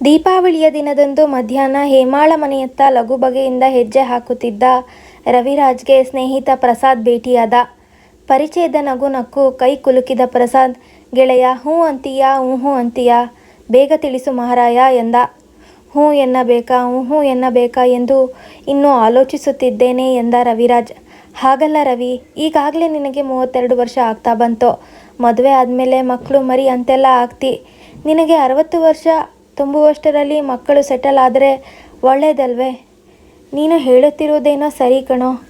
ದೀಪಾವಳಿಯ ದಿನದಂದು ಮಧ್ಯಾಹ್ನ ಹೇಮಾಳ ಮನೆಯತ್ತ ಲಘು ಬಗೆಯಿಂದ ಹೆಜ್ಜೆ ಹಾಕುತ್ತಿದ್ದ ರವಿರಾಜ್ಗೆ ಸ್ನೇಹಿತ ಪ್ರಸಾದ್ ಭೇಟಿಯಾದ. ಪರಿಚಯದ ನಗು ನಕ್ಕು ಕೈ ಕುಲುಕಿದ ಪ್ರಸಾದ್, ಗೆಳೆಯ ಹ್ಞೂ ಅಂತೀಯಾ ಊಹೂ ಅಂತೀಯಾ? ಬೇಗ ತಿಳಿಸು ಮಹಾರಾಯ ಎಂದ. ಹ್ಞೂ ಎನ್ನಬೇಕಾ ಊಹೂ ಎನ್ನಬೇಕಾ ಎಂದು ಇನ್ನೂ ಆಲೋಚಿಸುತ್ತಿದ್ದೇನೆ ಎಂದ ರವಿರಾಜ್. ಹಾಗಲ್ಲ ರವಿ, ಈಗಾಗಲೇ ನಿನಗೆ ಮೂವತ್ತೆರಡು ವರ್ಷ ಆಗ್ತಾ ಬಂತು. ಮದುವೆ ಆದಮೇಲೆ ಮಕ್ಕಳು ಮರಿ ಅಂತೆಲ್ಲ ಆಗ್ತಿ. ನಿನಗೆ ಅರವತ್ತು ವರ್ಷ ತುಂಬುವಷ್ಟರಲ್ಲಿ ಮಕ್ಕಳು ಸೆಟಲ್ ಆದರೆ ಒಳ್ಳೆಯದಲ್ವೇ ನೀನು ಹೇಳುತ್ತಿರುವುದೇನೋ ಸರಿ ಕಣೋ.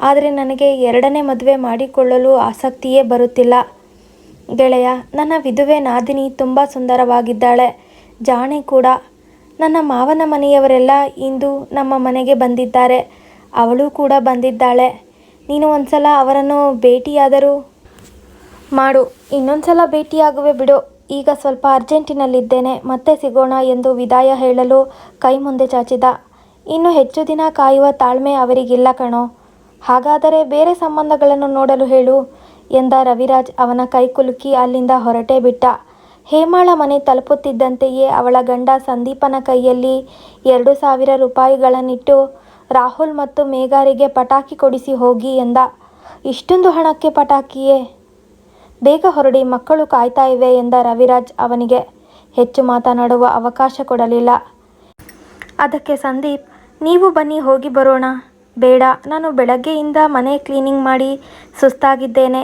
ಆದರೆ ನನಗೆ ಎರಡನೇ ಮದುವೆ ಮಾಡಿಕೊಳ್ಳಲು ಆಸಕ್ತಿಯೇ ಬರುತ್ತಿಲ್ಲ. ಗೆಳೆಯ, ನನ್ನ ವಿಧುವೆ ನಾದಿನಿ ತುಂಬ ಸುಂದರವಾಗಿದ್ದಾಳೆ. ಜಾಣೆ ಕೂಡ. ನನ್ನ ಮಾವನ ಮನೆಯವರೆಲ್ಲ ಇಂದು ನಮ್ಮ ಮನೆಗೆ ಬಂದಿದ್ದಾರೆ. ಅವಳೂ ಕೂಡ ಬಂದಿದ್ದಾಳೆ. ನೀನು ಒಂದ್ಸಲ ಅವರನ್ನು ಭೇಟಿಯಾದರೂ ಮಾಡು. ಇನ್ನೊಂದ್ಸಲ ಭೇಟಿಯಾಗುವೆ ಬಿಡು. ಈಗ ಸ್ವಲ್ಪ ಅರ್ಜೆಂಟಿನಲ್ಲಿದ್ದೇನೆ. ಮತ್ತೆ ಸಿಗೋಣ ಎಂದು ವಿದಾಯ ಹೇಳಲು ಕೈ ಮುಂದೆ ಚಾಚಿದ. ಇನ್ನು ಹೆಚ್ಚು ದಿನ ಕಾಯುವ ತಾಳ್ಮೆ ಅವರಿಗಿಲ್ಲ ಕಣೋ. ಹಾಗಾದರೆ ಬೇರೆ ಸಂಬಂಧಗಳನ್ನು ನೋಡಲು ಹೇಳು, ಎಂದ ರವಿರಾಜ್ ಅವನ ಕೈಕುಲುಕಿ ಅಲ್ಲಿಂದ ಹೊರಟೇ ಬಿಟ್ಟ. ಹೇಮಾಳ ಮನೆ ತಲುಪುತ್ತಿದ್ದಂತೆಯೇ ಅವಳ ಗಂಡ ಸಂದೀಪನ ಕೈಯಲ್ಲಿ ಎರಡು ಸಾವಿರ ರೂಪಾಯಿಗಳನ್ನಿಟ್ಟು ರಾಹುಲ್ ಮತ್ತು ಮೇಘಾರಿಗೆ ಪಟಾಕಿ ಕೊಡಿಸಿ ಹೋಗಿ ಎಂದ. ಇಷ್ಟೊಂದು ಹಣಕ್ಕೆ ಪಟಾಕಿಯೇ? ಬೇಗ ಹೊರಡಿ ಮಕ್ಕಳು ಕಾಯ್ತಾ ಇವೆ ಎಂದ ರವಿರಾಜ್ ಅವನಿಗೆ ಹೆಚ್ಚು ಮಾತನಾಡುವ ಅವಕಾಶ ಕೊಡಲಿಲ್ಲ. ಅದಕ್ಕೆ ಸಂದೀಪ್, ನೀವು ಬನ್ನಿ ಹೋಗಿ ಬರೋಣ. ಬೇಡ, ನಾನು ಬೆಳಗ್ಗೆಯಿಂದ ಮನೆ ಕ್ಲೀನಿಂಗ್ ಮಾಡಿ ಸುಸ್ತಾಗಿದ್ದೇನೆ.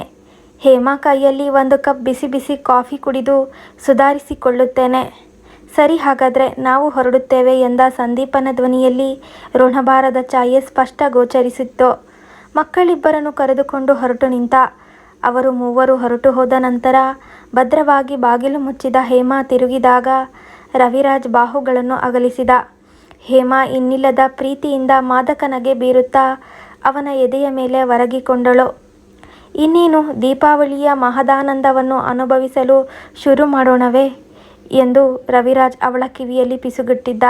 ಹೇಮಾ ಕೈಯಲ್ಲಿ ಒಂದು ಕಪ್ ಬಿಸಿ ಬಿಸಿ ಕಾಫಿ ಕುಡಿದು ಸುಧಾರಿಸಿಕೊಳ್ಳುತ್ತೇನೆ. ಸರಿ ಹಾಗಾದರೆ ನಾವು ಹೊರಡುತ್ತೇವೆ ಎಂದ ಸಂದೀಪನ ಧ್ವನಿಯಲ್ಲಿ ಋಣಭಾರದ ಛಾಯೆ ಸ್ಪಷ್ಟ ಗೋಚರಿಸಿತ್ತು. ಮಕ್ಕಳಿಬ್ಬರನ್ನು ಕರೆದುಕೊಂಡು ಹೊರಟು ನಿಂತ. ಅವರು ಮೂವರು ಹೊರಟು ಹೋದ ನಂತರ ಭದ್ರವಾಗಿ ಬಾಗಿಲು ಮುಚ್ಚಿದ ಹೇಮಾ ತಿರುಗಿದಾಗ ರವಿರಾಜ್ ಬಾಹುಗಳನ್ನು ಅಗಲಿಸಿದ. ಹೇಮಾ ಇನ್ನಿಲ್ಲದ ಪ್ರೀತಿಯಿಂದ ಮಾದಕನಗೆ ಬೀರುತ್ತಾ ಅವನ ಎದೆಯ ಮೇಲೆ ಒರಗಿಕೊಂಡಳು. ಇನ್ನೇನು ದೀಪಾವಳಿಯ ಮಹದಾನಂದವನ್ನು ಅನುಭವಿಸಲು ಶುರು ಮಾಡೋಣವೇ? ಎಂದು ರವಿರಾಜ್ ಅವಳ ಕಿವಿಯಲ್ಲಿ ಪಿಸುಗಟ್ಟಿದ್ದ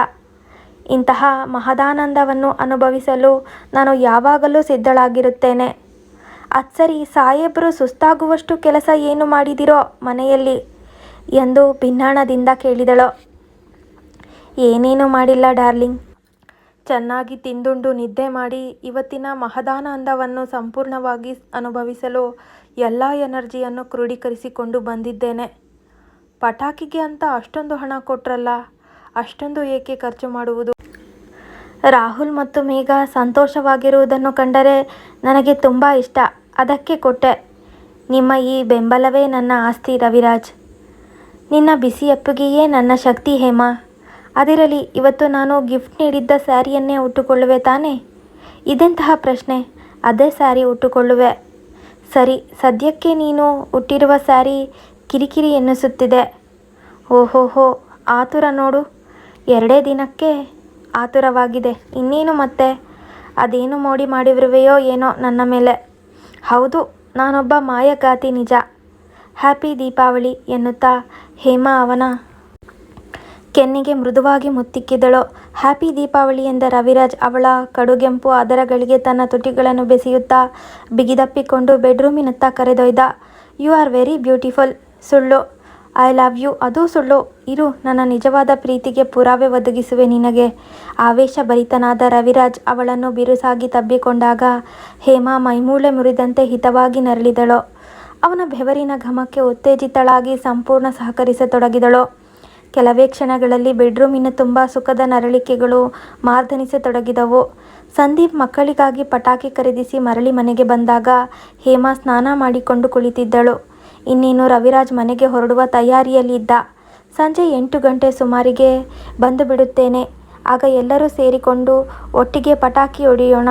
ಇಂತಹ ಮಹದಾನಂದವನ್ನು ಅನುಭವಿಸಲು ನಾನು ಯಾವಾಗಲೂ ಸಿದ್ಧಳಾಗಿರುತ್ತೇನೆ. ಅದ್ಸರಿ ಸಾಹೇಬ್ರು ಸುಸ್ತಾಗುವಷ್ಟು ಕೆಲಸ ಏನು ಮಾಡಿದಿರೋ ಮನೆಯಲ್ಲಿ? ಎಂದು ಭಿನ್ನಾಣದಿಂದ ಕೇಳಿದಳು. ಏನೇನೂ ಮಾಡಿಲ್ಲ ಡಾರ್ಲಿಂಗ್. ಚೆನ್ನಾಗಿ ತಿಂದುಂಡು ನಿದ್ದೆ ಮಾಡಿ ಇವತ್ತಿನ ಮಹದಾನಂದವನ್ನು ಸಂಪೂರ್ಣವಾಗಿ ಅನುಭವಿಸಲು ಎಲ್ಲ ಎನರ್ಜಿಯನ್ನು ಕ್ರೋಢೀಕರಿಸಿಕೊಂಡು ಬಂದಿದ್ದೇನೆ. ಪಟಾಕಿಗೆ ಅಂತ ಅಷ್ಟೊಂದು ಹಣ ಕೊಟ್ರಲ್ಲ, ಅಷ್ಟೊಂದು ಏಕೆ ಖರ್ಚು ಮಾಡುವುದು? ರಾಹುಲ್ ಮತ್ತು ಮೇಘ ಸಂತೋಷವಾಗಿರುವುದನ್ನು ಕಂಡರೆ ನನಗೆ ತುಂಬ ಇಷ್ಟ. ಅದಕ್ಕೆ ಕೊಟ್ಟೆ. ನಿಮ್ಮ ಈ ಬೆಂಬಲವೇ ನನ್ನ ಆಸ್ತಿ ರವಿರಾಜ್. ನಿನ್ನ ಬಿಸಿ ಅಪ್ಪುಗೆಯೇ ನನ್ನ ಶಕ್ತಿ ಹೇಮಾ. ಅದಿರಲಿ, ಇವತ್ತು ನಾನು ಗಿಫ್ಟ್ ನೀಡಿದ್ದ ಸ್ಯಾರಿಯನ್ನೇ ಉಟ್ಟುಕೊಳ್ಳುವೆ ತಾನೇ? ಇದೆಂತಹ ಪ್ರಶ್ನೆ? ಅದೇ ಸ್ಯಾರಿ ಉಟ್ಟುಕೊಳ್ಳುವೆ. ಸರಿ, ಸದ್ಯಕ್ಕೆ ನೀನು ಉಟ್ಟಿರುವ ಸ್ಯಾರಿ ಕಿರಿಕಿರಿ ಎನ್ನಿಸುತ್ತಿದೆ. ಓಹೋಹೋ, ಆತುರ ನೋಡು. ಎರಡೇ ದಿನಕ್ಕೆ ಆತುರವಾಗಿದೆ ಇನ್ನೇನು ಮತ್ತೆ? ಅದೇನು ಮೋಡಿ ಮಾಡಿರುವೆಯೋ ಏನೋ ನನ್ನ ಮೇಲೆ. ಹೌದು, ನಾನೊಬ್ಬ ಮಾಯಕಾತಿ ನಿಜ. ಹ್ಯಾಪಿ ದೀಪಾವಳಿ ಎನ್ನುತ್ತಾ ಹೇಮಾ ಅವನ ಕೆನ್ನಿಗೆ ಮೃದುವಾಗಿ ಮುತ್ತಿಕ್ಕಿದಳು. ಹ್ಯಾಪಿ ದೀಪಾವಳಿ ಎಂದ ರವಿರಾಜ್ ಅವಳ ಕಡುಗೆಂಪು ಅದರಗಳಿಗೆ ತನ್ನ ತುಟಿಗಳನ್ನು ಬೆಸೆಯುತ್ತಾ ಬಿಗಿದಪ್ಪಿಕೊಂಡು ಬೆಡ್ರೂಮಿನತ್ತ ಕರೆದೊಯ್ದ. You are very beautiful. ಸುಳ್ಳು. ಐ ಲವ್ ಯು ಅದು ಸುಳ್ಳು. ಇರು, ನನ್ನ ನಿಜವಾದ ಪ್ರೀತಿಗೆ ಪುರಾವೆ ಒದಗಿಸುವೆ ನಿನಗೆ. ಆವೇಶಭರಿತನಾದ ರವಿರಾಜ್ ಅವಳನ್ನು ಬಿರುಸಾಗಿ ತಬ್ಬಿಕೊಂಡಾಗ ಹೇಮಾ ಮೈಮೂಳೆ ಮುರಿದಂತೆ ಹಿತವಾಗಿ ನರಳಿದಳು. ಅವನ ಬೆವರಿನ ಘಮಕ್ಕೆ ಉತ್ತೇಜಿತಳಾಗಿ ಸಂಪೂರ್ಣ ಸಹಕರಿಸತೊಡಗಿದಳು. ಕೆಲವೇ ಕ್ಷಣಗಳಲ್ಲಿ ಬೆಡ್ರೂಮಿನ ತುಂಬ ಸುಖದ ನರಳಿಕೆಗಳು ಮಾರ್ದನಿಸತೊಡಗಿದವು. ಸಂದೀಪ್ ಮಕ್ಕಳಿಗಾಗಿ ಪಟಾಕಿ ಖರೀದಿಸಿ ಮರಳಿ ಮನೆಗೆ ಬಂದಾಗ ಹೇಮಾ ಸ್ನಾನ ಮಾಡಿಕೊಂಡು ಕುಳಿತಿದ್ದಳು. ಇನ್ನೇನು ರವಿರಾಜ್ ಮನೆಗೆ ಹೊರಡುವ ತಯಾರಿಯಲ್ಲಿದ್ದ. ಸಂಜೆ ಎಂಟು ಗಂಟೆ ಸುಮಾರಿಗೆ ಬಂದು ಬಿಡುತ್ತೇನೆ ಆಗ ಎಲ್ಲರೂ ಸೇರಿಕೊಂಡು ಒಟ್ಟಿಗೆ ಪಟಾಕಿ ಹೊಡೆಯೋಣ.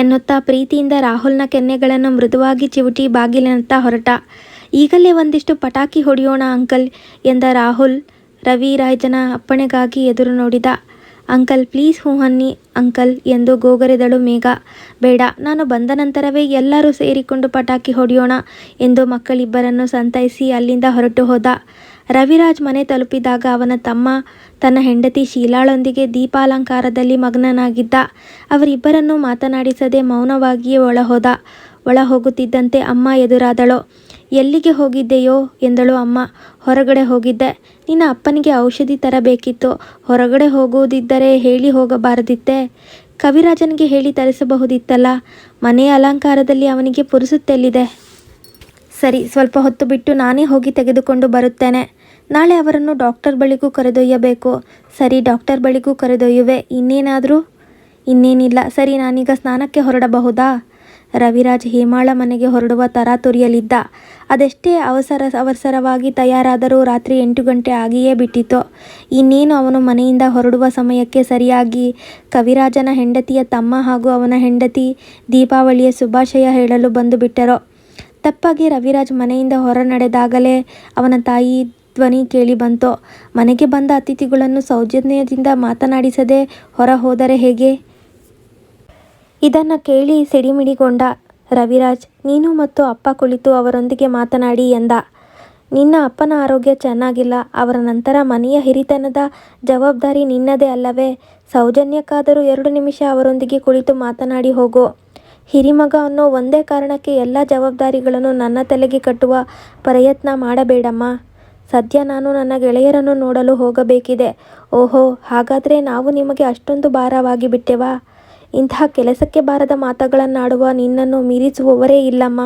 ಎನ್ನುತ್ತಾ ಪ್ರೀತಿಯಿಂದ ರಾಹುಲ್ನ ಕೆನ್ನೆಗಳನ್ನು ಮೃದುವಾಗಿ ಚಿವುಟಿ ಬಾಗಿಲಿನತ್ತ ಹೊರಟ. ಈಗಲೇ ಒಂದಿಷ್ಟು ಪಟಾಕಿ ಹೊಡೆಯೋಣ ಅಂಕಲ್, ಎಂದ ರಾಹುಲ್ ರವಿರಾಜನ ಅಪ್ಪಣೆಗಾಗಿ ಎದುರು ನೋಡಿದ. ಅಂಕಲ್ ಪ್ಲೀಸ್ ಹೂ ಅನ್ನಿ ಅಂಕಲ್ ಎಂದು ಗೋಗರೆದಳು ಮೇಘ. ಬೇಡ, ನಾನು ಬಂದ ನಂತರವೇ ಎಲ್ಲರೂ ಸೇರಿಕೊಂಡು ಪಟಾಕಿ ಹೊಡೆಯೋಣ ಎಂದು ಮಕ್ಕಳಿಬ್ಬರನ್ನು ಸಂತೈಸಿ ಅಲ್ಲಿಂದ ಹೊರಟು ಹೋದ. ರವಿರಾಜ್ ಮನೆ ತಲುಪಿದಾಗ ಅವನ ತಮ್ಮ ತನ್ನ ಹೆಂಡತಿ ಶೀಲಾಳೊಂದಿಗೆ ದೀಪಾಲಂಕಾರದಲ್ಲಿ ಮಗ್ನನಾಗಿದ್ದ. ಅವರಿಬ್ಬರನ್ನೂ ಮಾತನಾಡಿಸದೆ ಮೌನವಾಗಿಯೇ ಒಳಹೋದ. ಒಳ ಹೋಗುತ್ತಿದ್ದಂತೆ ಅಮ್ಮ ಎದುರಾದಳು. ಎಲ್ಲಿಗೆ ಹೋಗಿದ್ದೆಯೋ ಎಂದಳು ಅಮ್ಮ. ಹೊರಗಡೆ ಹೋಗಿದ್ದೆ. ನಿನ್ನ ಅಪ್ಪನಿಗೆ ಔಷಧಿ ತರಬೇಕಿತ್ತು. ಹೊರಗಡೆ ಹೋಗುವುದಿದ್ದರೆ ಹೇಳಿ ಹೋಗಬಾರದಿತ್ತೆ. ಕವಿರಾಜನಿಗೆ ಹೇಳಿ ತರಿಸಬಹುದಿತ್ತಲ್ಲ. ಮನೆಯ ಅಲಂಕಾರದಲ್ಲಿ ಅವನಿಗೆ ಪುರುಸುತ್ತೆಲ್ಲಿದೆ ಸರಿ, ಸ್ವಲ್ಪ ಹೊತ್ತು ಬಿಟ್ಟು ನಾನೇ ಹೋಗಿ ತೆಗೆದುಕೊಂಡು ಬರುತ್ತೇನೆ. ನಾಳೆ ಅವರನ್ನು ಡಾಕ್ಟರ್ ಬಳಿಗೂ ಕರೆದೊಯ್ಯಬೇಕು. ಸರಿ, ಡಾಕ್ಟರ್ ಬಳಿಗೂ ಕರೆದೊಯ್ಯುವೆ. ಇನ್ನೇನಾದರೂ? ಇನ್ನೇನಿಲ್ಲ. ಸರಿ, ನಾನೀಗ ಸ್ನಾನಕ್ಕೆ ಹೊರಡಬಹುದಾ? ರವಿರಾಜ್ ಹೇಮಾಳ ಮನೆಗೆ ಹೊರಡುವ ತರಾತುರಿಯಲ್ಲಿದ್ದ. ಅದೆಷ್ಟೇ ಅವಸರ ಅವಸರವಾಗಿ ತಯಾರಾದರೂ ರಾತ್ರಿ ಎಂಟು ಗಂಟೆ ಆಗಿಯೇ ಬಿಟ್ಟಿತು. ಇನ್ನೇನು ಅವನು ಮನೆಯಿಂದ ಹೊರಡುವ ಸಮಯಕ್ಕೆ ಸರಿಯಾಗಿ? ಕವಿರಾಜನ ಹೆಂಡತಿಯ ತಮ್ಮ ಹಾಗೂ ಅವನ ಹೆಂಡತಿ ದೀಪಾವಳಿಯ ಶುಭಾಶಯ ಹೇಳಲು ಬಂದು ಬಿಟ್ಟರು? ತಪ್ಪಾಗಿ ರವಿರಾಜ್ ಮನೆಯಿಂದ ಹೊರ ನಡೆದಾಗಲೇ ಅವನ ತಾಯಿ ಧ್ವನಿ ಕೇಳಿ ಬಂತು. ಮನೆಗೆ ಬಂದ ಅತಿಥಿಗಳನ್ನು ಸೌಜನ್ಯದಿಂದ ಮಾತನಾಡಿಸದೆ ಹೊರ ಹೋದರೆ ಹೇಗೆ? ಇದನ್ನು ಕೇಳಿ ಸಿಡಿಮಿಡಿಗೊಂಡ ರವಿರಾಜ್, ನೀನು ಮತ್ತು ಅಪ್ಪ ಕುಳಿತು ಅವರೊಂದಿಗೆ ಮಾತನಾಡಿ ಎಂದ. ನಿನ್ನ ಅಪ್ಪನ ಆರೋಗ್ಯ ಚೆನ್ನಾಗಿಲ್ಲ, ಅವರ ನಂತರ ಮನೆಯ ಹಿರಿತನದ ಜವಾಬ್ದಾರಿ ನಿನ್ನದೇ ಅಲ್ಲವೇ? ಸೌಜನ್ಯಕ್ಕಾದರೂ ಎರಡು ನಿಮಿಷ ಅವರೊಂದಿಗೆ ಕುಳಿತು ಮಾತನಾಡಿ ಹೋಗು. ಹಿರಿಮಗ ಅನ್ನೋ ಒಂದೇ ಕಾರಣಕ್ಕೆ ಎಲ್ಲ ಜವಾಬ್ದಾರಿಗಳನ್ನು ನನ್ನ ತಲೆಗೆ ಕಟ್ಟುವ ಪ್ರಯತ್ನ ಮಾಡಬೇಡಮ್ಮ. ಸದ್ಯ ನಾನು ನನ್ನ ಗೆಳೆಯರನ್ನು ನೋಡಲು ಹೋಗಬೇಕಿದೆ. ಓಹೋ, ಹಾಗಾದರೆ ನಾವು ನಿಮಗೆ ಅಷ್ಟೊಂದು ಭಾರವಾಗಿ ಬಿಟ್ಟೆವಾ ಇಂತಹ ಕೆಲಸಕ್ಕೆ ಬಾರದ ಮಾತುಗಳನ್ನಾಡುವ ನಿನ್ನನ್ನು ಮೀರಿಸುವವರೇ ಇಲ್ಲಮ್ಮ.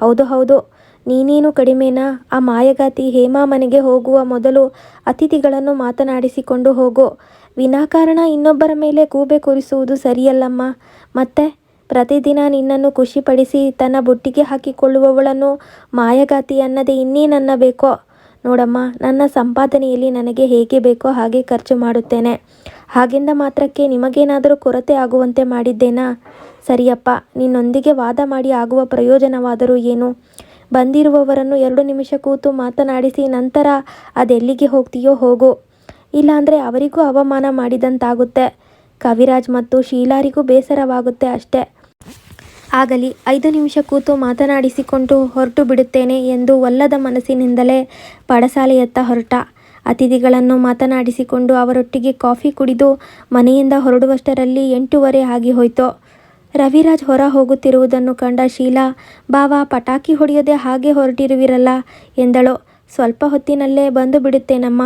ಹೌದು ಹೌದು. ನೀನೇನು ಕಡಿಮೆನಾ? ಆ ಮಾಯಗಾತಿ ಹೇಮಾ ಮನೆಗೆ ಹೋಗುವ ಮೊದಲು ಅತಿಥಿಗಳನ್ನು ಮಾತನಾಡಿಸಿಕೊಂಡು ಹೋಗು. ವಿನಾಕಾರಣ ಇನ್ನೊಬ್ಬರ ಮೇಲೆ ಕೂಬೆ ಕೂರಿಸುವುದು ಸರಿಯಲ್ಲಮ್ಮ. ಮತ್ತೆ ಪ್ರತಿದಿನ ನಿನ್ನನ್ನು ಖುಷಿಪಡಿಸಿ ತನ್ನ ಬುಟ್ಟಿಗೆ ಹಾಕಿಕೊಳ್ಳುವವಳನ್ನು ಮಾಯಗಾತಿ ಅನ್ನದೆ ಇನ್ನೇನನ್ನಬೇಕೋ ನೋಡಮ್ಮ, ನನ್ನ ಸಂಪಾದನೆಯಲ್ಲಿ ನನಗೆ ಹೇಗೆ ಬೇಕೋ ಹಾಗೆ ಖರ್ಚು ಮಾಡುತ್ತೇನೆ. ಹಾಗೆಂದ ಮಾತ್ರಕ್ಕೆ ನಿಮಗೇನಾದರೂ ಕೊರತೆ ಆಗುವಂತೆ ಮಾಡಿದ್ದೇನಾ? ಸರಿಯಪ್ಪ, ನಿನ್ನೊಂದಿಗೆ ವಾದ ಮಾಡಿ ಆಗುವ ಪ್ರಯೋಜನವಾದರೂ ಏನು? ಬಂದಿರುವವರನ್ನು ಎರಡು ನಿಮಿಷ ಕೂತು ಮಾತನಾಡಿಸಿ ನಂತರ ಅದೆಲ್ಲಿಗೆ ಹೋಗ್ತೀಯೋ ಹೋಗು. ಇಲ್ಲಾಂದರೆ ಅವರಿಗೂ ಅವಮಾನ ಮಾಡಿದಂತಾಗುತ್ತೆ. ಕವಿರಾಜ್ ಮತ್ತು ಶೀಲಾರಿಗೂ ಬೇಸರವಾಗುತ್ತೆ ಅಷ್ಟೇ. ಆಗಲಿ, ಐದು ನಿಮಿಷ ಕೂತು ಮಾತನಾಡಿಸಿಕೊಂಡು ಹೊರಟು ಬಿಡುತ್ತೇನೆ ಎಂದು ಒಲ್ಲದ ಮನಸ್ಸಿನಿಂದಲೇ ಪಡಸಾಲೆಯತ್ತ ಹೊರಟ. ಅತಿಥಿಗಳನ್ನು ಮಾತನಾಡಿಸಿಕೊಂಡು ಅವರೊಟ್ಟಿಗೆ ಕಾಫಿ ಕುಡಿದು ಮನೆಯಿಂದ ಹೊರಡುವಷ್ಟರಲ್ಲಿ ಎಂಟೂವರೆ ಆಗಿ ಹೋಯಿತು. ರವಿರಾಜ್ ಹೊರ ಹೋಗುತ್ತಿರುವುದನ್ನು ಕಂಡ ಶೀಲಾ, ಬಾವ, ಪಟಾಕಿ ಹೊಡೆಯದೆ ಹಾಗೆ ಹೊರಟಿರುವಿರಲ್ಲ ಎಂದಳು. ಸ್ವಲ್ಪ ಹೊತ್ತಿನಲ್ಲೇ ಬಂದು ಬಿಡುತ್ತೇನಮ್ಮ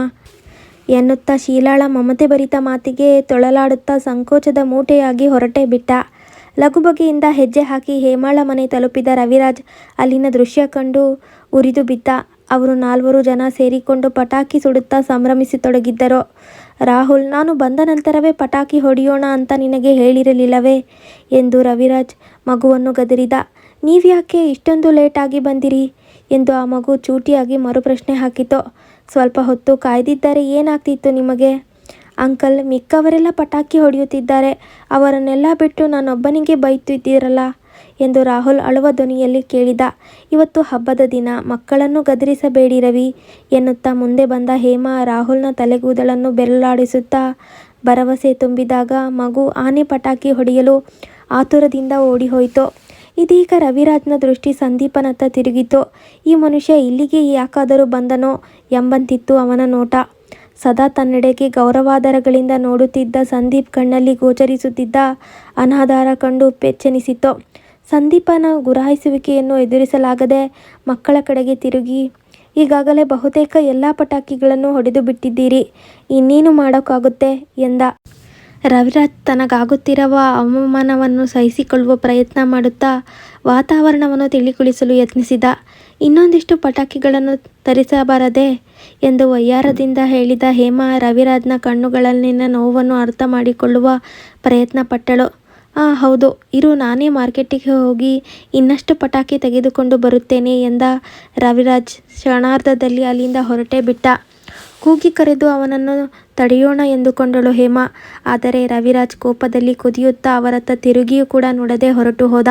ಎನ್ನುತ್ತಾ ಶೀಲಾಳ ಮಮತೆ ಭರಿತ ಮಾತಿಗೆ ತೊಳಲಾಡುತ್ತಾ ಸಂಕೋಚದ ಮೂಟೆಯಾಗಿ ಹೊರಟೇ ಬಿಟ್ಟ. ಲಘುಬಗೆಯಿಂದ ಹೆಜ್ಜೆ ಹಾಕಿ ಹೇಮಾಳ ಮನೆ ತಲುಪಿದ ರವಿರಾಜ್, ಅಲ್ಲಿನ ದೃಶ್ಯ ಕಂಡು ಉರಿದು ಬಿದ್ದ. ಅವರು ನಾಲ್ವರು ಜನ ಸೇರಿಕೊಂಡು ಪಟಾಕಿ ಸುಡುತ್ತಾ ಸಂಭ್ರಮಿಸತೊಡಗಿದ್ದರು. ರಾಹುಲ್, ನಾನು ಬಂದ ನಂತರವೇ ಪಟಾಕಿ ಹೊಡೆಯೋಣ ಅಂತ ನಿನಗೆ ಹೇಳಿರಲಿಲ್ಲವೇ? ಎಂದು ರವಿರಾಜ್ ಮಗುವನ್ನು ಗದರಿದ. ನೀವ್ಯಾಕೆ ಇಷ್ಟೊಂದು ಲೇಟಾಗಿ ಬಂದಿರಿ? ಎಂದು ಆ ಮಗು ಚೂಟಿಯಾಗಿ ಮರುಪ್ರಶ್ನೆ ಹಾಕಿತು. ಸ್ವಲ್ಪ ಹೊತ್ತು ಕಾಯ್ದಿದ್ದರೆ ಏನಾಗ್ತಿತ್ತು ನಿಮಗೆ? ಅಂಕಲ್ ಮಿಕ್ಕವರೆಲ್ಲ ಪಟಾಕಿ ಹೊಡೆಯುತ್ತಿದ್ದಾರೆ. ಅವರನ್ನೆಲ್ಲ ಬಿಟ್ಟು ನಾನೊಬ್ಬನಿಗೆ ಬೈತಿದ್ದೀರಲ್ಲ ಎಂದು ರಾಹುಲ್ ಅಳುವ ಧ್ವನಿಯಲ್ಲಿ ಕೇಳಿದ. ಇವತ್ತು ಹಬ್ಬದ ದಿನ, ಮಕ್ಕಳನ್ನು ಗದರಿಸಬೇಡಿ ರವಿ ಎನ್ನುತ್ತಾ ಮುಂದೆ ಬಂದ ಹೇಮಾ ರಾಹುಲ್ನ ತಲೆಗೂದಲನ್ನು ಬೆರಳಾಡಿಸುತ್ತಾ ಭರವಸೆ ತುಂಬಿದಾಗ ಮಗು ಆನೆ ಪಟಾಕಿ ಹೊಡೆಯಲು ಆತುರದಿಂದ ಓಡಿಹೋಯಿತು. ಇದೀಗ ರವಿರಾಜ್ನ ದೃಷ್ಟಿ ಸಂದೀಪನತ್ತ ತಿರುಗಿತು. ಈ ಮನುಷ್ಯ ಇಲ್ಲಿಗೆ ಯಾಕಾದರೂ ಬಂದನೋ ಎಂಬಂತಿತ್ತು ಅವನ ನೋಟ. ಸದಾ ತನ್ನೆಡೆಗೆ ಗೌರವಾದರಗಳಿಂದ ನೋಡುತ್ತಿದ್ದ ಸಂದೀಪ್ ಕಣ್ಣಲ್ಲಿ ಗೋಚರಿಸುತ್ತಿದ್ದ ಅನಾಧಾರ ಕಂಡು ಪೆಚ್ಚನಿಸಿತು ಸಂದೀಪನ ಗುರಾಯಿಸುವಿಕೆಯನ್ನು ಎದುರಿಸಲಾಗದೆ ಮಕ್ಕಳ ಕಡೆಗೆ ತಿರುಗಿ, ಈಗಾಗಲೇ ಬಹುತೇಕ ಎಲ್ಲ ಪಟಾಕಿಗಳನ್ನು ಹೊಡೆದು ಬಿಟ್ಟಿದ್ದೀರಿ ಇನ್ನೇನು ಮಾಡೋಕ್ಕಾಗುತ್ತೆ? ಎಂದ. ರವಿರಾಜ್ ತನಗಾಗುತ್ತಿರುವ ಅವಮಾನವನ್ನು ಸಹಿಸಿಕೊಳ್ಳುವ ಪ್ರಯತ್ನ ಮಾಡುತ್ತಾ ವಾತಾವರಣವನ್ನು ತಿಳಿಗೊಳಿಸಲು ಯತ್ನಿಸಿದ. ಇನ್ನೊಂದಿಷ್ಟು ಪಟಾಕಿಗಳನ್ನು ತರಿಸಬಾರದೆ ಎಂದು ವಯ್ಯಾರದಿಂದ ಹೇಳಿದ ಹೇಮಾ ರವಿರಾಜ್ನ ಕಣ್ಣುಗಳಲ್ಲಿನ ನೋವನ್ನು ಅರ್ಥ ಮಾಡಿಕೊಳ್ಳುವ ಪ್ರಯತ್ನ ಪಟ್ಟಳು. ಆ, ಹೌದು, ಇರು, ನಾನೇ ಮಾರ್ಕೆಟಿಗೆ ಹೋಗಿ ಇನ್ನಷ್ಟು ಪಟಾಕಿ ತೆಗೆದುಕೊಂಡು ಬರುತ್ತೇನೆ ಎಂದ ರವಿರಾಜ್ ಕ್ಷಣಾರ್ಧದಲ್ಲಿ ಅಲ್ಲಿಂದ ಹೊರಟೇ ಬಿಟ್ಟ. ಕೂಗಿ ಕರೆದು ಅವನನ್ನು ತಡೆಯೋಣ ಎಂದುಕೊಂಡಳು ಹೇಮ. ಆದರೆ ರವಿರಾಜ್ ಕೋಪದಲ್ಲಿ ಕುದಿಯುತ್ತಾ ಅವರತ್ತ ತಿರುಗಿಯೂ ಕೂಡ ನೋಡದೆ ಹೊರಟು ಹೋದ.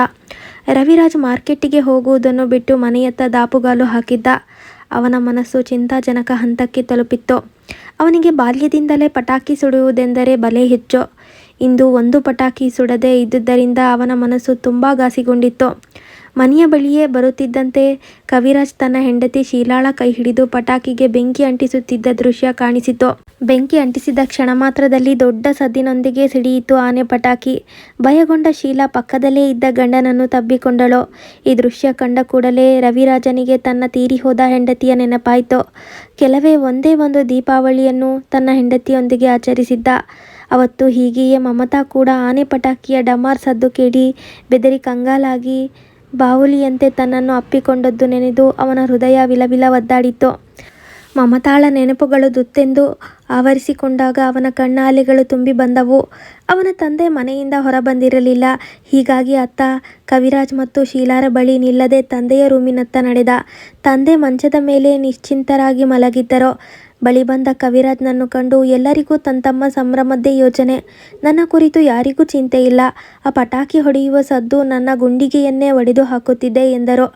ರವಿರಾಜ್ ಮಾರ್ಕೆಟ್ಟಿಗೆ ಹೋಗುವುದನ್ನು ಬಿಟ್ಟು ಮನೆಯತ್ತ ದಾಪುಗಾಲು ಹಾಕಿದ್ದ. ಅವನ ಮನಸ್ಸು ಚಿಂತಾಜನಕ ಹಂತಕ್ಕೆ ತಲುಪಿತ್ತು. ಅವನಿಗೆ ಬಾಲ್ಯದಿಂದಲೇ ಪಟಾಕಿ ಸುಡುವುದೆಂದರೆ ಬಲೆ ಹೆಚ್ಚು. ಇಂದು ಒಂದು ಪಟಾಕಿ ಸುಡದೆ ಇದ್ದುದರಿಂದ ಅವನ ಮನಸ್ಸು ತುಂಬ ಘಾಸಿಗೊಂಡಿತ್ತು. ಮನೆಯ ಬಳಿಯೇ ಬರುತ್ತಿದ್ದಂತೆ ಕವಿರಾಜ್ ತನ್ನ ಹೆಂಡತಿ ಶೀಲಾಳ ಕೈ ಹಿಡಿದು ಪಟಾಕಿಗೆ ಬೆಂಕಿ ಅಂಟಿಸುತ್ತಿದ್ದ ದೃಶ್ಯ ಕಾಣಿಸಿತು. ಬೆಂಕಿ ಅಂಟಿಸಿದ ಕ್ಷಣ ಮಾತ್ರದಲ್ಲಿ ದೊಡ್ಡ ಸದ್ದಿನೊಂದಿಗೆ ಸಿಡಿಯಿತು ಆನೆ ಪಟಾಕಿ. ಭಯಗೊಂಡ ಶೀಲಾ ಪಕ್ಕದಲ್ಲೇ ಇದ್ದ ಗಂಡನನ್ನು ತಬ್ಬಿಕೊಂಡಳು. ಈ ದೃಶ್ಯ ಕಂಡ ಕೂಡಲೇ ರವಿರಾಜನಿಗೆ ತನ್ನ ತೀರಿ ಹೋದ ಹೆಂಡತಿಯ ನೆನಪಾಯಿತು. ಕೆಲವೇ ಒಂದೇ ಒಂದು ದೀಪಾವಳಿಯನ್ನು ತನ್ನ ಹೆಂಡತಿಯೊಂದಿಗೆ ಆಚರಿಸಿದ್ದ. ಅವತ್ತು ಹೀಗೆಯೇ ಮಮತಾ ಕೂಡ ಆನೆ ಪಟಾಕಿಯ ಡಮಾರ್ ಸದ್ದು ಕೇಳಿ ಬೆದರಿ ಕಂಗಾಲಾಗಿ ಬಾವುಲಿಯಂತೆ ತನ್ನನ್ನು ಅಪ್ಪಿಕೊಂಡದ್ದು ನೆನೆದು ಅವನ ಹೃದಯ ವಿಲವಿಲ ಒದ್ದಾಡಿತು. ಮಮತಾಳ ನೆನಪುಗಳು ದುತ್ತೆಂದು ಆವರಿಸಿಕೊಂಡಾಗ ಅವನ ಕಣ್ಣಾಲೆಗಳು ತುಂಬಿ ಬಂದವು. ಅವನ ತಂದೆ ಮನೆಯಿಂದ ಹೊರಬಂದಿರಲಿಲ್ಲ. ಹೀಗಾಗಿ ಅತ್ತ, ಕವಿರಾಜ್ ಮತ್ತು ಶೀಲಾರ ಬಳಿ ನಿಲ್ಲದೆ ತಂದೆಯ ರೂಮಿನತ್ತ ನಡೆದ. ತಂದೆ ಮಂಚದ ಮೇಲೆ ನಿಶ್ಚಿಂತರಾಗಿ ಮಲಗಿದ್ದರು. ಬಳಿ ಬಂದ ಕವಿರಾಜ್ನನ್ನು ಕಂಡು ಎಲ್ಲರಿಗೂ ತಂತಮ್ಮ ಸಂಭ್ರಮದ್ದೇ ಯೋಚನೆ. ನನ್ನ ಕುರಿತು ಯಾರಿಗೂ ಚಿಂತೆ ಇಲ್ಲ. ಆ ಪಟಾಕಿ ಹೊಡೆಯುವ ಸದ್ದು ನನ್ನ ಗುಂಡಿಗೆಯನ್ನೇ ಒಡೆದು ಹಾಕುತ್ತಿದೆ ಎಂದರು.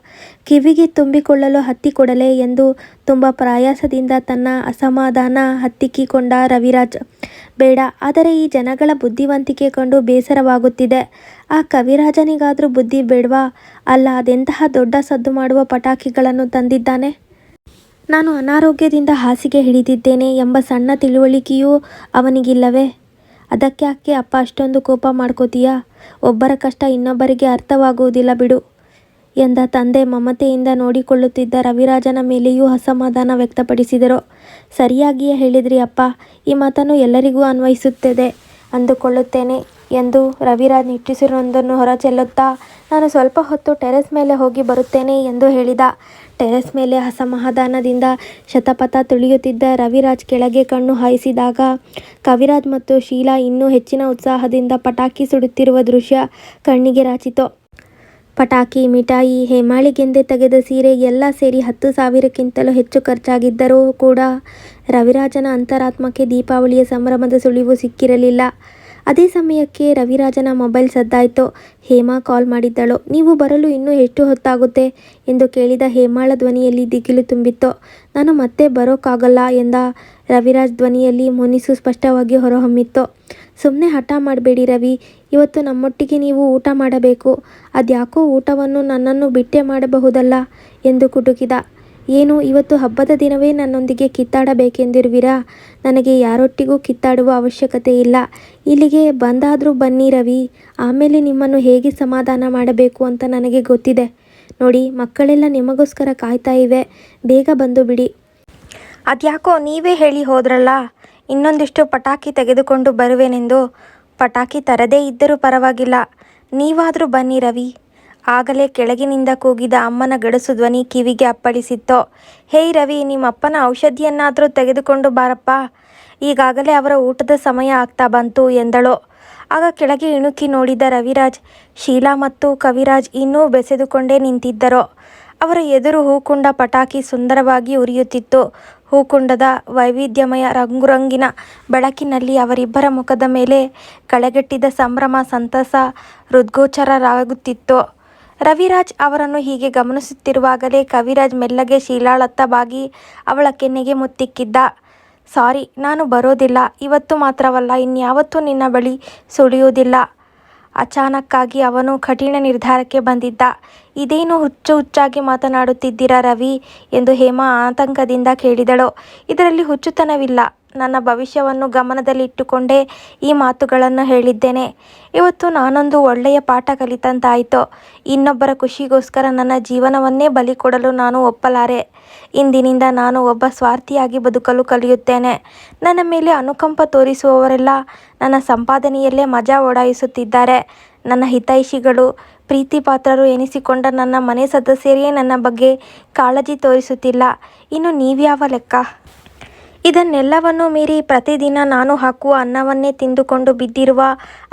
ಕಿವಿಗೆ ತುಂಬಿಕೊಳ್ಳಲು ಹತ್ತಿಕೊಡಲೆ ಎಂದು ತುಂಬ ಪ್ರಯಾಸದಿಂದ ತನ್ನ ಅಸಮಾಧಾನ ಹತ್ತಿಕ್ಕಿಕೊಂಡ ರವಿರಾಜ್. ಬೇಡ, ಆದರೆ ಈ ಜನಗಳ ಬುದ್ಧಿವಂತಿಕೆ ಕಂಡು ಬೇಸರವಾಗುತ್ತಿದೆ. ಆ ಕವಿರಾಜನಿಗಾದರೂ ಬುದ್ಧಿ ಬೇಡವಾ? ಅಲ್ಲ, ಅದೆಂತಹ ದೊಡ್ಡ ಸದ್ದು ಮಾಡುವ ಪಟಾಕಿಗಳನ್ನು ತಂದಿದ್ದಾನೆ? ನಾನು ಅನಾರೋಗ್ಯದಿಂದ ಹಾಸಿಗೆ ಹಿಡಿದಿದ್ದೇನೆ ಎಂಬ ಸಣ್ಣ ತಿಳುವಳಿಕೆಯೂ ಅವನಿಗಿಲ್ಲವೇ? ಅದಕ್ಕ್ಯಾಕೆ ಅಪ್ಪ, ಅಷ್ಟೊಂದು ಕೋಪ ಮಾಡ್ಕೋತೀಯಾ? ಒಬ್ಬರ ಕಷ್ಟ ಇನ್ನೊಬ್ಬರಿಗೆ ಅರ್ಥವಾಗುವುದಿಲ್ಲ ಬಿಡು ಎಂದ ತಂದೆ ಮಮತೆಯಿಂದ ನೋಡಿಕೊಳ್ಳುತ್ತಿದ್ದ ರವಿರಾಜನ ಮೇಲೆಯೂ ಅಸಮಾಧಾನ ವ್ಯಕ್ತಪಡಿಸಿದರು. ಸರಿಯಾಗಿಯೇ ಹೇಳಿದ್ರಿ ಅಪ್ಪ, ಈ ಮಾತನ್ನು ಎಲ್ಲರಿಗೂ ಅನ್ವಯಿಸುತ್ತದೆ ಅಂದುಕೊಳ್ಳುತ್ತೇನೆ ಎಂದು ರವಿರಾಜ್ ನಿಟ್ಟುಸಿರೊಂದನ್ನು ಹೊರಚೆಲ್ಲುತ್ತಾ, ನಾನು ಸ್ವಲ್ಪ ಹೊತ್ತು ಟೆರೆಸ್ ಮೇಲೆ ಹೋಗಿ ಬರುತ್ತೇನೆ ಎಂದು ಹೇಳಿದ. ಟೆರೆಸ್ ಮೇಲೆ ಅಸಮಾಧಾನದಿಂದ ಶತಪಥ ತುಳಿಯುತ್ತಿದ್ದ ರವಿರಾಜ್ ಕೆಳಗೆ ಕಣ್ಣು ಹಾಯಿಸಿದಾಗ, ಕವಿರಾಜ್ ಮತ್ತು ಶೀಲಾ ಇನ್ನೂ ಹೆಚ್ಚಿನ ಉತ್ಸಾಹದಿಂದ ಪಟಾಕಿ ಸುಡುತ್ತಿರುವ ದೃಶ್ಯ ಕಣ್ಣಿಗೆ ರಾಚಿತು. ಪಟಾಕಿ, ಮಿಠಾಯಿ ಹೇಮಾಳಿಗೆಂದೇ ತೆಗೆದ ಸೀರೆ ಎಲ್ಲ ಸೇರಿ ಹತ್ತು ಸಾವಿರಕ್ಕಿಂತಲೂ ಹೆಚ್ಚು ಖರ್ಚಾಗಿದ್ದರೂ ಕೂಡ ರವಿರಾಜನ ಅಂತರಾತ್ಮಕ್ಕೆ ದೀಪಾವಳಿಯ ಸಂಭ್ರಮದ ಸುಳಿವು ಸಿಕ್ಕಿರಲಿಲ್ಲ. ಅದೇ ಸಮಯಕ್ಕೆ ರವಿರಾಜನ ಮೊಬೈಲ್ ಸದ್ದಾಯಿತು. ಹೇಮಾ ಕಾಲ್ ಮಾಡಿದ್ದಳು. ನೀವು ಬರಲು ಇನ್ನೂ ಎಷ್ಟು ಹೊತ್ತಾಗುತ್ತೆ? ಎಂದು ಕೇಳಿದ ಹೇಮಾಳ ಧ್ವನಿಯಲ್ಲಿ ದಿಗಿಲು ತುಂಬಿತ್ತು. ನಾನು ಮತ್ತೆ ಬರೋಕ್ಕಾಗಲ್ಲ ಎಂದ ರವಿರಾಜ್ ಧ್ವನಿಯಲ್ಲಿ ಮುನಿಸು ಸ್ಪಷ್ಟವಾಗಿ ಹೊರಹೊಮ್ಮಿತ್ತು. ಸುಮ್ಮನೆ ಹಠ ಮಾಡಬೇಡಿ ರವಿ. ಇವತ್ತು ನಮ್ಮೊಟ್ಟಿಗೆ ನೀವು ಊಟ ಮಾಡಬೇಕು. ಅದ್ಯಾಕೋ ಊಟವನ್ನು ನನ್ನನ್ನು ಬಿಟ್ಟೆ ಮಾಡಬಹುದಲ್ಲ? ಎಂದು ಕುಟುಕಿದ. ಏನು, ಇವತ್ತು ಹಬ್ಬದ ದಿನವೇ ನನ್ನೊಂದಿಗೆ ಕಿತ್ತಾಡಬೇಕೆಂದಿರುವಿರಾ? ನನಗೆ ಯಾರೊಟ್ಟಿಗೂ ಕಿತ್ತಾಡುವ ಅವಶ್ಯಕತೆ ಇಲ್ಲ. ಇಲ್ಲಿಗೆ ಬಂದಾದರೂ ಬನ್ನಿ ರವಿ. ಆಮೇಲೆ ನಿಮ್ಮನ್ನು ಹೇಗೆ ಸಮಾಧಾನ ಮಾಡಬೇಕು ಅಂತ ನನಗೆ ಗೊತ್ತಿದೆ. ನೋಡಿ, ಮಕ್ಕಳೆಲ್ಲ ನಿಮಗೋಸ್ಕರ ಕಾಯ್ತಾ ಇವೆ. ಬೇಗ ಬಂದು ಬಿಡಿ. ಅದ್ಯಾಕೋ ನೀವೇ ಹೇಳಿ ಹೋದ್ರಲ್ಲ? ಇನ್ನೊಂದಿಷ್ಟು ಪಟಾಕಿ ತೆಗೆದುಕೊಂಡು ಬರುವೆನೆಂದು. ಪಟಾಕಿ ತರದೇ ಇದ್ದರೂ ಪರವಾಗಿಲ್ಲ. ನೀವಾದರೂ ಬನ್ನಿ ರವಿ. ಆಗಲೇ ಕೆಳಗಿನಿಂದ ಕೂಗಿದ ಅಮ್ಮನ ಗಡಸು ಧ್ವನಿ ಕಿವಿಗೆ ಅಪ್ಪಳಿಸಿತ್ತು. ಹೇಯ್ ರವಿ, ನಿಮ್ಮಪ್ಪನ ಔಷಧಿಯನ್ನಾದರೂ ತೆಗೆದುಕೊಂಡು ಬಾರಪ್ಪ. ಈಗಾಗಲೇ ಅವರ ಊಟದ ಸಮಯ ಆಗ್ತಾ ಬಂತು ಎಂದಳು. ಆಗ ಕೆಳಗೆ ಇಣುಕಿ ನೋಡಿದ ರವಿರಾಜ್, ಶೀಲಾ ಮತ್ತು ಕವಿರಾಜ್ ಇನ್ನೂ ಬೆಸೆದುಕೊಂಡೇ ನಿಂತಿದ್ದರು. ಅವರ ಎದುರು ಹೂಕುಂಡ ಪಟಾಕಿ ಸುಂದರವಾಗಿ ಉರಿಯುತ್ತಿತ್ತು. ಹೂಕುಂಡದ ವೈವಿಧ್ಯಮಯ ರಂಗುರಂಗಿನ ಬೆಳಕಿನಲ್ಲಿ ಅವರಿಬ್ಬರ ಮುಖದ ಮೇಲೆ ಕಳೆಗಟ್ಟಿದ ಸಂಭ್ರಮ, ಸಂತಸ ಹೃದ್ಗೋಚರರಾಗುತ್ತಿತ್ತು ರವಿರಾಜ್ ಅವರನ್ನು ಹೀಗೆ ಗಮನಿಸುತ್ತಿರುವಾಗಲೇ ಕವಿರಾಜ್ ಮೆಲ್ಲಗೆ ಶೀಲಾಳತ್ತ ಬಾಗಿ ಅವಳ ಕೆನ್ನೆಗೆ ಮುತ್ತಿಕ್ಕಿದ್ದ. ಸಾರಿ, ನಾನು ಬರೋದಿಲ್ಲ. ಇವತ್ತು ಮಾತ್ರವಲ್ಲ, ಇನ್ಯಾವತ್ತೂ ನಿನ್ನ ಬಳಿ ಸುಳಿಯುವುದಿಲ್ಲ ಅಚಾನಕ್ಕಾಗಿ ಅವನು ಕಠಿಣ ನಿರ್ಧಾರಕ್ಕೆ ಬಂದಿದ್ದ. ಇದೇನು ಹುಚ್ಚು ಹುಚ್ಚಾಗಿ ಮಾತನಾಡುತ್ತಿದ್ದೀರಾ ರವಿ ಎಂದು ಹೇಮಾ ಆತಂಕದಿಂದ ಕೇಳಿದಳು. ಇದರಲ್ಲಿ ಹುಚ್ಚುತನವಿಲ್ಲ. ನನ್ನ ಭವಿಷ್ಯವನ್ನು ಗಮನದಲ್ಲಿಟ್ಟುಕೊಂಡೇ ಈ ಮಾತುಗಳನ್ನು ಹೇಳಿದ್ದೇನೆ. ಇವತ್ತು ನಾನೊಂದು ಒಳ್ಳೆಯ ಪಾಠ ಕಲಿತಂತಾಯಿತು. ಇನ್ನೊಬ್ಬರ ಖುಷಿಗೋಸ್ಕರ ನನ್ನ ಜೀವನವನ್ನೇ ಬಲಿ ಕೊಡಲು ನಾನು ಒಪ್ಪಲಾರೆ. ಇಂದಿನಿಂದ ನಾನು ಒಬ್ಬ ಸ್ವಾರ್ಥಿಯಾಗಿ ಬದುಕಲು ಕಲಿಯುತ್ತೇನೆ. ನನ್ನ ಮೇಲೆ ಅನುಕಂಪ ತೋರಿಸುವವರೆಲ್ಲ ನನ್ನ ಸಂಪಾದನೆಯಲ್ಲೇ ಮಜಾ ಓಡಾಯಿಸುತ್ತಿದ್ದಾರೆ. ನನ್ನ ಹಿತೈಷಿಗಳು, ಪ್ರೀತಿಪಾತ್ರರು ಎನಿಸಿಕೊಂಡ ನನ್ನ ಮನೆ ಸದಸ್ಯರೇ ನನ್ನ ಬಗ್ಗೆ ಕಾಳಜಿ ತೋರಿಸುತ್ತಿಲ್ಲ. ಇನ್ನು ನೀವ್ಯಾವ ಲೆಕ್ಕ? ಇದನ್ನೆಲ್ಲವನ್ನೂ ಮೀರಿ ಪ್ರತಿದಿನ ನಾನು ಹಾಕುವ ಅನ್ನವನ್ನೇ ತಿಂದುಕೊಂಡು ಬಿದ್ದಿರುವ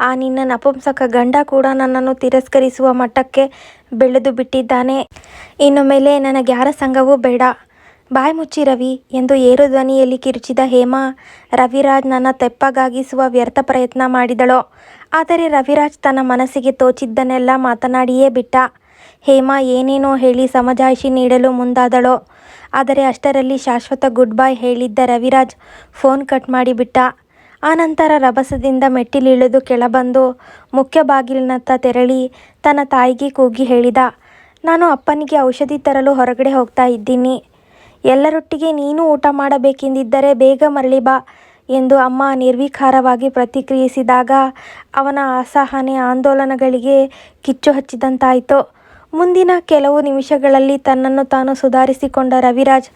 ಆ ನಿನ್ನ ನಪುಂಸಕ ಗಂಡ ಕೂಡ ನನ್ನನ್ನು ತಿರಸ್ಕರಿಸುವ ಮಟ್ಟಕ್ಕೆ ಬೆಳೆದು ಬಿಟ್ಟಿದ್ದಾನೆ. ಇನ್ನು ಮೇಲೆ ನನಗೆ ಯಾರ ಸಂಘವೂ ಬೇಡ. ಬಾಯ್ ಮುಚ್ಚಿ ರವಿ ಎಂದು ಏರು ಧ್ವನಿಯಲ್ಲಿ ಕಿರುಚಿದ ಹೇಮಾ, ರವಿರಾಜ್ ನನ್ನ ತೆಪ್ಪಗಾಗಿಸುವ ವ್ಯರ್ಥ ಪ್ರಯತ್ನ ಮಾಡಿದಳು. ಆದರೆ ರವಿರಾಜ್ ತನ್ನ ಮನಸ್ಸಿಗೆ ತೋಚಿದ್ದನ್ನೆಲ್ಲ ಮಾತನಾಡಿಯೇ ಬಿಟ್ಟ. ಹೇಮಾ ಏನೇನೋ ಹೇಳಿ ಸಮಜಾಯಿಷಿ ನೀಡಲು ಮುಂದಾದಳು. ಆದರೆ ಅಷ್ಟರಲ್ಲಿ ಶಾಶ್ವತ ಗುಡ್ ಬೈ ಹೇಳಿದ್ದ ರವಿರಾಜ್ ಫೋನ್ ಕಟ್ ಮಾಡಿಬಿಟ್ಟ ಆನಂತರ ರಭಸದಿಂದ ಮೆಟ್ಟಿಲಿಳಿದು ಕೆಳಬಂದು ಮುಖ್ಯ ಬಾಗಿಲಿನತ್ತ ತೆರಳಿ ತನ್ನ ತಾಯಿಗೆ ಕೂಗಿ ಹೇಳಿದ, ನಾನು ಅಪ್ಪನಿಗೆ ಔಷಧಿ ತರಲು ಹೊರಗಡೆ ಹೋಗ್ತಾ ಇದ್ದೀನಿ. ಎಲ್ಲರೊಟ್ಟಿಗೆ ನೀನು ಊಟ ಮಾಡಬೇಕೆಂದಿದ್ದರೆ ಬೇಗ ಮರಳಿ ಬಾ ಎಂದು ಅಮ್ಮ ನಿರ್ವಿಕಾರವಾಗಿ ಪ್ರತಿಕ್ರಿಯಿಸಿದಾಗ ಅವನ ಅಸಹನೆ ಆಂದೋಲನಗಳಿಗೆ ಕಿಚ್ಚು ಹಚ್ಚಿದಂತಾಯಿತು. ಮುಂದಿನ ಕೆಲವು ನಿಮಿಷಗಳಲ್ಲಿ ತನ್ನನ್ನು ತಾನು ಸುಧಾರಿಸಿಕೊಂಡ ರವಿರಾಜ್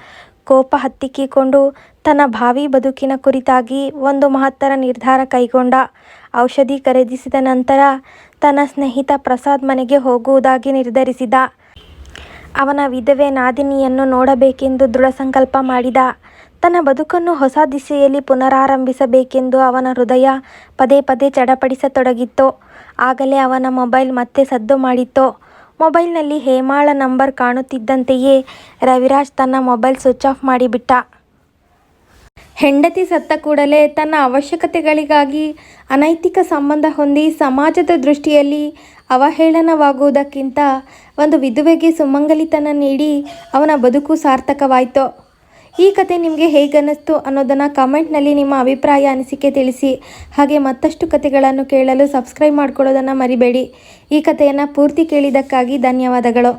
ಕೋಪ ಹತ್ತಿಕ್ಕಿಕೊಂಡು ತನ್ನ ಭಾವಿ ಬದುಕಿನ ಕುರಿತಾಗಿ ಒಂದು ಮಹತ್ತರ ನಿರ್ಧಾರ ಕೈಗೊಂಡ. ಔಷಧಿ ಖರೀದಿಸಿದ ನಂತರ ತನ್ನ ಸ್ನೇಹಿತ ಪ್ರಸಾದ್ ಮನೆಗೆ ಹೋಗುವುದಾಗಿ ನಿರ್ಧರಿಸಿದ. ಅವನ ವಿಧವೆ ನಾದಿನಿಯನ್ನು ನೋಡಬೇಕೆಂದು ದೃಢ ಸಂಕಲ್ಪ ಮಾಡಿದ. ತನ್ನ ಬದುಕನ್ನು ಹೊಸ ದಿಸೆಯಲ್ಲಿ ಪುನರಾರಂಭಿಸಬೇಕೆಂದು ಅವನ ಹೃದಯ ಪದೇ ಪದೇ ಚಡಪಡಿಸತೊಡಗಿತ್ತು. ಆಗಲೇ ಅವನ ಮೊಬೈಲ್ ಮತ್ತೆ ಸದ್ದು ಮಾಡಿತ್ತು. ಮೊಬೈಲ್ನಲ್ಲಿ ಹೇಮಾಳ ನಂಬರ್ ಕಾಣುತ್ತಿದ್ದಂತೆಯೇ ರವಿರಾಜ್ ತನ್ನ ಮೊಬೈಲ್ ಸ್ವಿಚ್ ಆಫ್ ಮಾಡಿಬಿಟ್ಟ. ಹೆಂಡತಿ ಸತ್ತ ಕೂಡಲೇ ತನ್ನ ಅವಶ್ಯಕತೆಗಳಿಗಾಗಿ ಅನೈತಿಕ ಸಂಬಂಧ ಹೊಂದಿ ಸಮಾಜದ ದೃಷ್ಟಿಯಲ್ಲಿ ಅವಹೇಳನವಾಗುವುದಕ್ಕಿಂತ ಒಂದು ವಿಧವೆಗೆ ಸುಮಂಗಲಿತನ ನೀಡಿ ಅವನ ಬದುಕು ಸಾರ್ಥಕವಾಯಿತು. ಈ ಕತೆ ನಿಮಗೆ ಹೇಗನ್ನಿಸ್ತು ಅನ್ನೋದನ್ನು ಕಮೆಂಟ್ನಲ್ಲಿ ನಿಮ್ಮ ಅಭಿಪ್ರಾಯ, ಅನಿಸಿಕೆ ತಿಳಿಸಿ. ಹಾಗೆ ಮತ್ತಷ್ಟು ಕತೆಗಳನ್ನು ಕೇಳಲು ಸಬ್ಸ್ಕ್ರೈಬ್ ಮಾಡ್ಕೊಳ್ಳೋದನ್ನು ಮರಿಬೇಡಿ. ಈ ಕಥೆಯನ್ನು ಪೂರ್ತಿ ಕೇಳಿದ್ದಕ್ಕಾಗಿ ಧನ್ಯವಾದಗಳು.